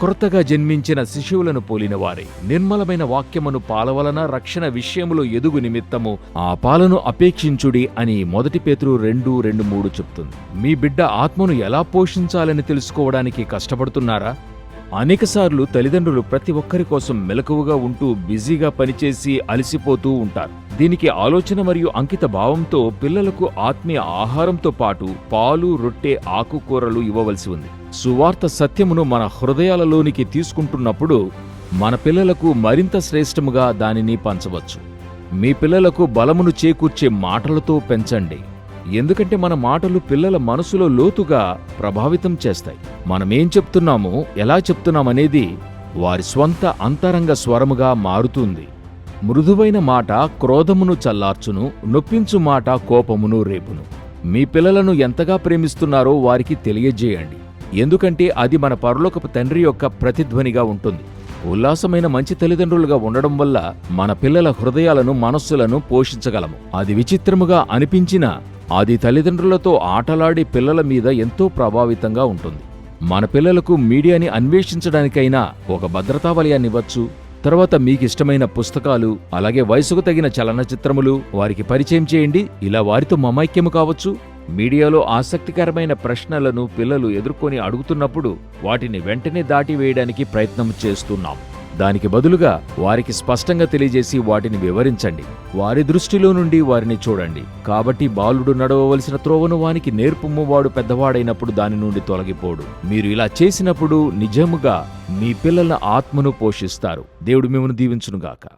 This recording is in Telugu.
క్రొత్తగా జన్మించిన శిశువులను పోలినవారే నిర్మలమైన వాక్యమును పాలవలన రక్షణ విషయములో ఎదుగు నిమిత్తము ఆ పాలను అపేక్షించుడి అని మొదటి పేతురు రెండు రెండు మూడు చెప్తుంది. మీ బిడ్డ ఆత్మను ఎలా పోషించాలని తెలుసుకోవడానికి కష్టపడుతున్నారా? అనేకసార్లు తల్లిదండ్రులు ప్రతి ఒక్కరి కోసం మెలకువగా ఉంటూ బిజీగా పనిచేసి అలసిపోతూ ఉంటారు. దీనికి ఆలోచన మరియు అంకిత భావంతో పిల్లలకు ఆత్మీయ ఆహారంతో పాటు పాలు రొట్టె ఆకుకూరలు ఇవ్వవలసి ఉంది. సువార్త సత్యమును మన హృదయాలలోనికి తీసుకుంటున్నప్పుడు మన పిల్లలకు మరింత శ్రేష్టముగా దానిని పంచవచ్చు. మీ పిల్లలకు బలమును చేకూర్చే మాటలతో పెంచండి. ఎందుకంటే మన మాటలు పిల్లల మనసులో లోతుగా ప్రభావితం చేస్తాయి. మనమేం చెప్తున్నామో ఎలా చెప్తున్నామనేది వారి స్వంత అంతరంగ స్వరముగా మారుతుంది. మృదువైన మాట క్రోధమును చల్లార్చును నొప్పించు మాట కోపమును రేపును. మీ పిల్లలను ఎంతగా ప్రేమిస్తున్నారో వారికి తెలియజేయండి. ఎందుకంటే అది మన పరలోకపు తండ్రి యొక్క ప్రతిధ్వనిగా ఉంటుంది. ఉల్లాసమైన మంచి తల్లిదండ్రులుగా ఉండడం వల్ల మన పిల్లల హృదయాలను మనస్సులను పోషించగలము. అది విచిత్రముగా అనిపించినా అది తల్లిదండ్రులతో ఆటలాడి పిల్లల మీద ఎంతో ప్రభావితంగా ఉంటుంది. మన పిల్లలకు మీడియాని అన్వేషించడానికైనా ఒక భద్రతా వలయాన్ని ఇవ్వచ్చు. తర్వాత మీకిష్టమైన పుస్తకాలు అలాగే వయసుకు తగిన చలనచిత్రములు వారికి పరిచయం చేయండి. ఇలా వారితో మమైక్యము కావచ్చు. మీడియాలో ఆసక్తికరమైన ప్రశ్నలను పిల్లలు ఎదుర్కొని అడుగుతున్నప్పుడు వాటిని వెంటనే దాటివేయడానికి ప్రయత్నం చేస్తున్నాం. దానికి బదులుగా వారికి స్పష్టంగా తెలియజేసి వాటిని వివరించండి. వారి దృష్టిలో నుండి వారిని చూడండి. కాబట్టి బాలుడు నడవవలసిన త్రోవను వానికి నేర్పుము. వాడు పెద్దవాడైనప్పుడు దాని నుండి తొలగిపోడు. మీరు ఇలా చేసినప్పుడు నిజముగా మీ పిల్లల ఆత్మను పోషిస్తారు. దేవుడు మిమ్మల్ని దీవించునుగాక.